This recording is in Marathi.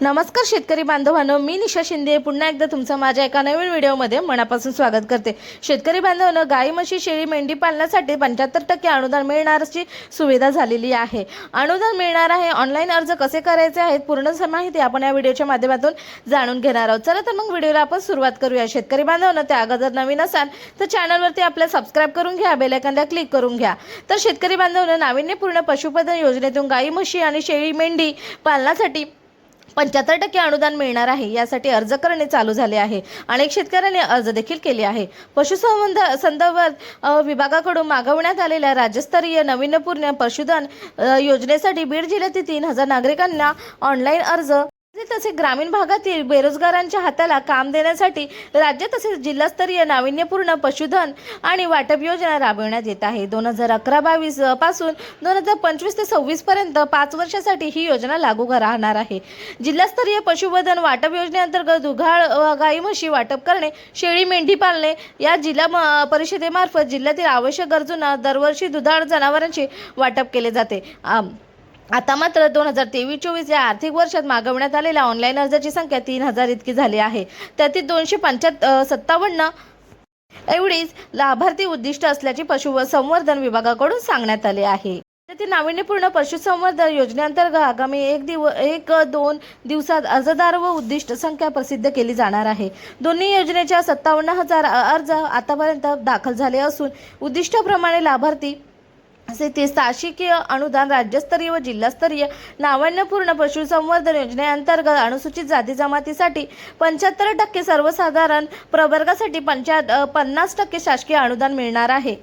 नमस्कार शेतकरी बांधवांनो मी निशा शिंदे. पुन्हा एकदा तुमचं माझ्या एका नवीन व्हिडिओमध्ये मनापासून स्वागत करते. शेतकरी बांधवांनो गाई म्हशी शेळी मेंढी पालनासाठी पंच्याहत्तर टक्के अनुदान मिळणारची सुविधा झालेली आहे. अनुदान मिळणार आहे ऑनलाईन अर्ज कसे करायचे आहेत पूर्ण माहिती आपण या व्हिडिओच्या माध्यमातून जाणून घेणार आहोत. चला तर मग व्हिडिओला आपण सुरुवात करूया. शेतकरी बांधवांनो त्या अगोदर नवीन असाल तर चॅनलवरती आपल्या सबस्क्राईब करून घ्या बेलायकनला क्लिक करून घ्या. तर शेतकरी बांधवांनो नाविन्यपूर्ण पशुपालन योजनेतून गाई म्हशी आणि शेळी मेंढी पालनासाठी पंच्याहत्तर टक्के अनुदान मिळणार आहे यासाठी अर्ज करणे चालू झाले आहे अनेक शेतकऱ्यांनी अर्ज देखील केले आहे. पशुसंबंध संदर्भात विभागाकडून मागवण्यात आलेल्या राज्यस्तरीय नाविन्यपूर्ण पशुधन योजनेसाठी बीड जिल्ह्यातील तीन हजार नागरिकांना ऑनलाईन अर्ज तसे ग्रामीण भागातील बेरोजगारांच्या हाताला काम देण्यासाठी राज्य तसेच जिल्हास्तरीय नाविन्यपूर्ण पशुधन आणि वाटप योजना राबविण्यात येत आहे. दोन हजार अकरा बावीसपासून दोन हजार पंचवीस ते सव्वीस पर्यंत पाच वर्षासाठी ही योजना लागू राहणार आहे. जिल्हास्तरीय पशुधन वाटप योजनेअंतर्गत दुधाळ गाई म्हशी वाटप करणे शेळी मेंढी पालणे या जिल्हा म- परिषदेमार्फत जिल्ह्यातील आवश्यक गरजूंना दरवर्षी दुधाळ जनावरांचे वाटप केले जाते. आम- आता मात्र दोन हजार तेवीस चोवीस या आर्थिक वर्षात मागवण्यात आलेल्या ऑनलाईन अर्जाची संख्या तीन हजार इतकी झाली आहे. त्यातील दोनशे पंच्याहत्तर सत्तावन्न एवढीच लाभार्थी उद्दिष्ट असल्याचे पशुसंवर्धन विभागाकडून सांगण्यात आले आहे. त्यातील नाविन्यपूर्ण पशुसंवर्धन योजनेअंतर्गत आगामी एक दिव एक दोन दिवसात अर्जदार व उद्दिष्ट संख्या प्रसिद्ध केली जाणार आहे. दोन्ही योजनेच्या सत्तावन्न हजार अर्ज आतापर्यंत दाखल झाले असून उद्दिष्टाप्रमाणे लाभार्थी असे ते शासकीय अनुदान राज्यस्तरीय व जिल्हास्तरीय नाविन्यपूर्ण पशुसंवर्धन योजनेअंतर्गत अनुसूचित जाती जमातीसाठी पंच्याहत्तर टक्के सर्वसाधारण प्रवर्गासाठी पंच्या पन्नास टक्के शासकीय अनुदान मिळणार आहे.